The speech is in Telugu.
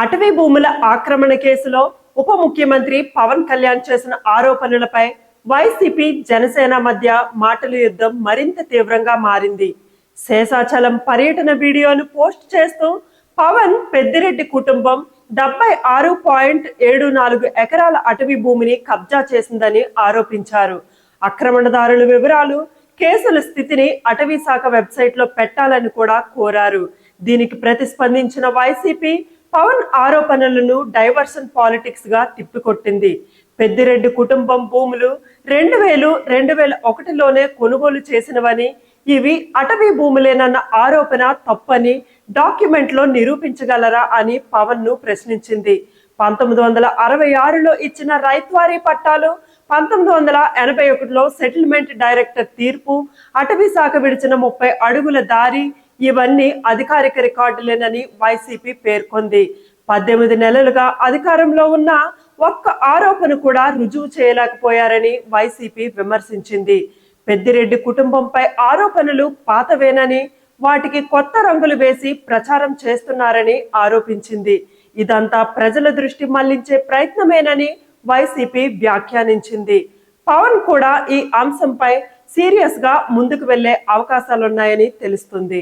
అటవీ భూముల ఆక్రమణ కేసులో ఉప ముఖ్యమంత్రి పవన్ కళ్యాణ్ చేసిన ఆరోపణలపై వైసీపీ జనసేన మధ్య మాటల యుద్ధం మరింత తీవ్రంగా మారింది. శేషాచలం పర్యటన వీడియోను పోస్ట్ చేస్తూ పవన్ పెద్దిరెడ్డి కుటుంబం డెబ్బై ఆరు పాయింట్ ఏడు నాలుగు ఎకరాల అటవీ భూమిని కబ్జా చేసిందని ఆరోపించారు. ఆక్రమణదారుల వివరాలు కేసుల స్థితిని అటవీ శాఖ వెబ్సైట్లో పెట్టాలని కూడా కోరారు. దీనికి ప్రతిస్పందించిన వైసీపీ పవన్ ఆరోపణలను డైవర్షన్ పాలిటిక్స్గా తిప్పికొట్టింది. పెద్దిరెడ్డి కుటుంబం భూములు రెండు వేలు రెండు వేల ఒకటిలోనే కొనుగోలు చేసినవని ఇవి అటవీ భూములేనన్న ఆరోపణ తప్పని డాక్యుమెంట్లో నిరూపించగలరా అని పవన్ను ప్రశ్నించింది. పంతొమ్మిది వందల అరవై ఆరులో ఇచ్చిన రైత్వారీ పట్టాలు పంతొమ్మిది వందల ఎనభై ఒకటిలో సెటిల్మెంట్ డైరెక్టర్ తీర్పు అటవీ శాఖ విడిచిన ముప్పై అడుగుల దారి ఇవన్నీ అధికారిక రికార్డులేనని వైసీపీ పేర్కొంది. పద్దెనిమిది నెలలుగా అధికారంలో ఉన్న ఒక్క ఆరోపణ కూడా రుజువు చేయలేకపోయారని వైసీపీ విమర్శించింది. పెద్దిరెడ్డి కుటుంబంపై ఆరోపణలు పాతవేనని వాటికి కొత్త రంగులు వేసి ప్రచారం చేస్తున్నారని ఆరోపించింది. ఇదంతా ప్రజల దృష్టి మళ్ళించే ప్రయత్నమేనని వైసీపీ వ్యాఖ్యానించింది. పవన్ కూడా ఈ అంశంపై సీరియస్గా ముందుకు వెళ్ళే అవకాశాలున్నాయని తెలుస్తుంది.